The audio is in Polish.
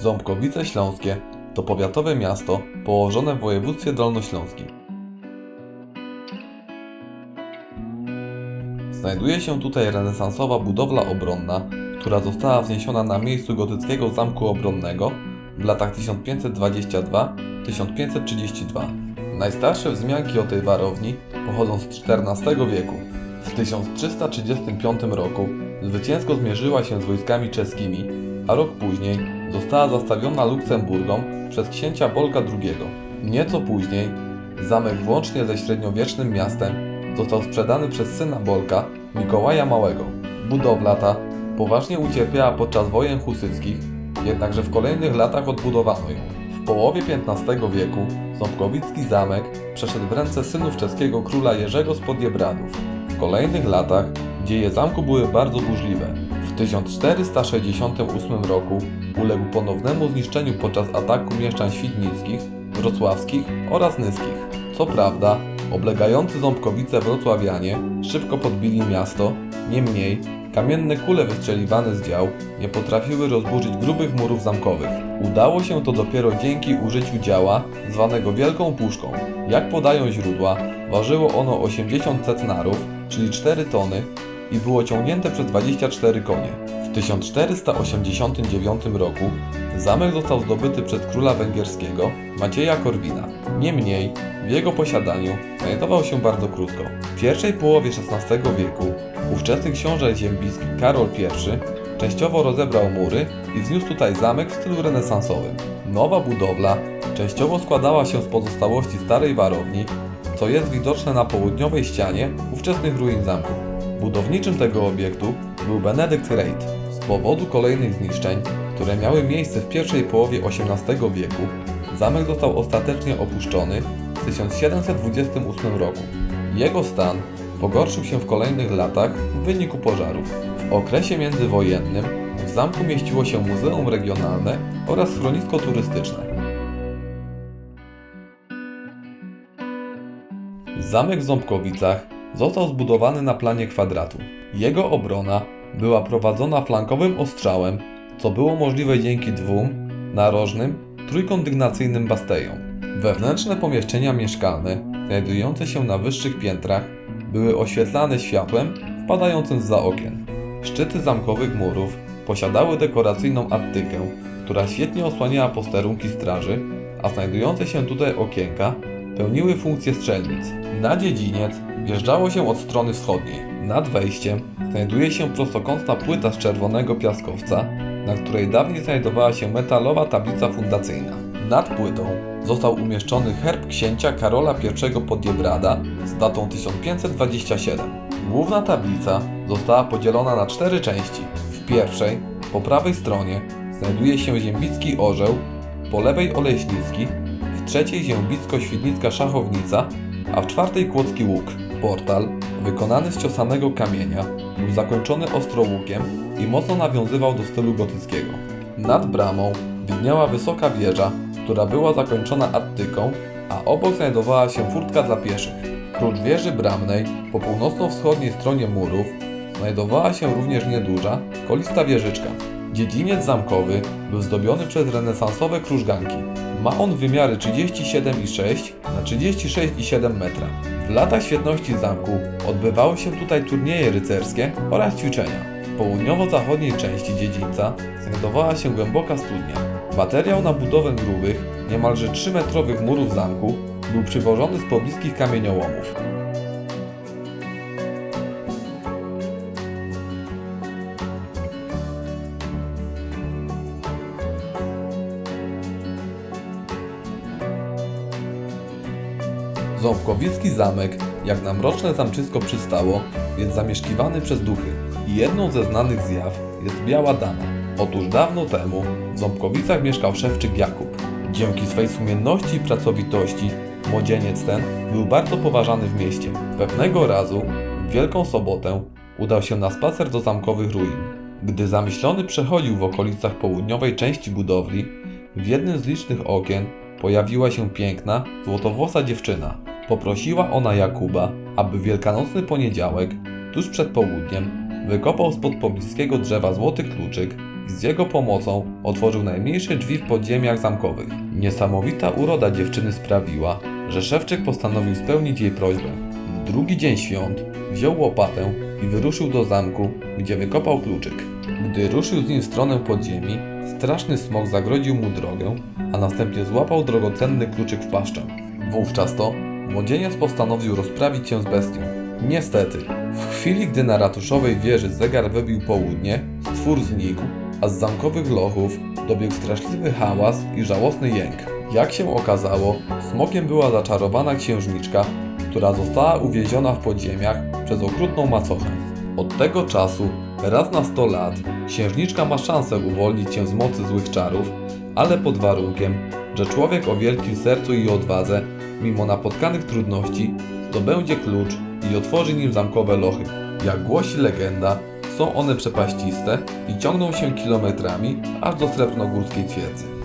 Ząbkowice Śląskie to powiatowe miasto położone w województwie dolnośląskim. Znajduje się tutaj renesansowa budowla obronna, która została wzniesiona na miejscu gotyckiego zamku obronnego w latach 1522-1532. Najstarsze wzmianki o tej warowni pochodzą z XIV wieku. W 1335 roku zwycięsko zmierzyła się z wojskami czeskimi, a rok później została zastawiona Luksemburgom przez księcia Bolka II. Nieco później zamek włącznie ze średniowiecznym miastem został sprzedany przez syna Bolka, Mikołaja Małego. Budowla ta poważnie ucierpiała podczas wojen husyckich, jednakże w kolejnych latach odbudowano ją. W połowie XV wieku Ząbkowicki zamek przeszedł w ręce synów czeskiego króla Jerzego z Podjebradów. W kolejnych latach dzieje zamku były bardzo burzliwe. W 1468 roku uległ ponownemu zniszczeniu podczas ataku mieszczan świdnickich, wrocławskich oraz nyskich. Co prawda, oblegający Ząbkowice wrocławianie szybko podbili miasto, niemniej kamienne kule wystrzeliwane z dział nie potrafiły rozburzyć grubych murów zamkowych. Udało się to dopiero dzięki użyciu działa zwanego Wielką Puszką. Jak podają źródła, ważyło ono 80 centnarów, czyli 4 tony i było ciągnięte przez 24 konie. W 1489 roku zamek został zdobyty przez króla węgierskiego Macieja Korwina. Niemniej w jego posiadaniu znajdował się bardzo krótko. W pierwszej połowie XVI wieku ówczesny książę ziembicki Karol I częściowo rozebrał mury i wzniósł tutaj zamek w stylu renesansowym. Nowa budowla częściowo składała się z pozostałości starej warowni, co jest widoczne na południowej ścianie ówczesnych ruin zamku. Budowniczym tego obiektu był Benedykt Reit. Z powodu kolejnych zniszczeń, które miały miejsce w pierwszej połowie XVIII wieku, zamek został ostatecznie opuszczony w 1728 roku. Jego stan pogorszył się w kolejnych latach w wyniku pożarów. W okresie międzywojennym w zamku mieściło się muzeum regionalne oraz schronisko turystyczne. Zamek w Ząbkowicach został zbudowany na planie kwadratu. Jego obrona była prowadzona flankowym ostrzałem, co było możliwe dzięki dwóm narożnym, trójkondygnacyjnym bastejom. Wewnętrzne pomieszczenia mieszkalne, znajdujące się na wyższych piętrach, były oświetlane światłem wpadającym za okien. Szczyty zamkowych murów posiadały dekoracyjną attykę, która świetnie osłaniała posterunki straży, a znajdujące się tutaj okienka pełniły funkcję strzelnic. Na dziedziniec wjeżdżało się od strony wschodniej. Nad wejściem znajduje się prostokątna płyta z czerwonego piaskowca, na której dawniej znajdowała się metalowa tablica fundacyjna. Nad płytą został umieszczony herb księcia Karola I Podjebrada z datą 1527. Główna tablica została podzielona na cztery części. W pierwszej, po prawej stronie, znajduje się ziembicki orzeł, po lewej oleśnicki, trzeciej ziembicko-świdnicka szachownica, a w czwartej kłodzki łuk. Portal, wykonany z ciosanego kamienia, był zakończony ostrołukiem i mocno nawiązywał do stylu gotyckiego. Nad bramą widniała wysoka wieża, która była zakończona attyką, a obok znajdowała się furtka dla pieszych. Prócz wieży bramnej, po północno-wschodniej stronie murów, znajdowała się również nieduża, kolista wieżyczka. Dziedziniec zamkowy był zdobiony przez renesansowe krużganki. Ma on wymiary 37,6 na 36,7 metra. W latach świetności zamku odbywały się tutaj turnieje rycerskie oraz ćwiczenia. W południowo-zachodniej części dziedzińca znajdowała się głęboka studnia. Materiał na budowę grubych, niemalże 3-metrowych murów zamku był przywożony z pobliskich kamieniołomów. Ząbkowicki zamek, jak na mroczne zamczysko przystało, jest zamieszkiwany przez duchy. I jedną ze znanych zjaw jest Biała Dama. Otóż dawno temu w Ząbkowicach mieszkał szewczyk Jakub. Dzięki swej sumienności i pracowitości młodzieniec ten był bardzo poważany w mieście. Pewnego razu, w Wielką Sobotę, udał się na spacer do zamkowych ruin. Gdy zamyślony przechodził w okolicach południowej części budowli, w jednym z licznych okien pojawiła się piękna, złotowłosa dziewczyna. Poprosiła ona Jakuba, aby w wielkanocny poniedziałek, tuż przed południem, wykopał spod pobliskiego drzewa złoty kluczyk i z jego pomocą otworzył najmniejsze drzwi w podziemiach zamkowych. Niesamowita uroda dziewczyny sprawiła, że Szewczyk postanowił spełnić jej prośbę. W drugi dzień świąt wziął łopatę i wyruszył do zamku, gdzie wykopał kluczyk. Gdy ruszył z nim w stronę podziemi, straszny smok zagrodził mu drogę, a następnie złapał drogocenny kluczyk w paszczę. Wówczas to młodzieniec postanowił rozprawić się z bestią. Niestety, w chwili gdy na ratuszowej wieży zegar wybił południe, stwór znikł, a z zamkowych lochów dobiegł straszliwy hałas i żałosny jęk. Jak się okazało, smokiem była zaczarowana księżniczka, która została uwieziona w podziemiach przez okrutną macochę. Od tego czasu, raz na 100 lat, księżniczka ma szansę uwolnić się z mocy złych czarów, ale pod warunkiem, że człowiek o wielkim sercu i odwadze, mimo napotkanych trudności, zdobędzie klucz i otworzy nim zamkowe lochy. Jak głosi legenda, są one przepaściste i ciągną się kilometrami aż do srebrnogórskiej twierdzy.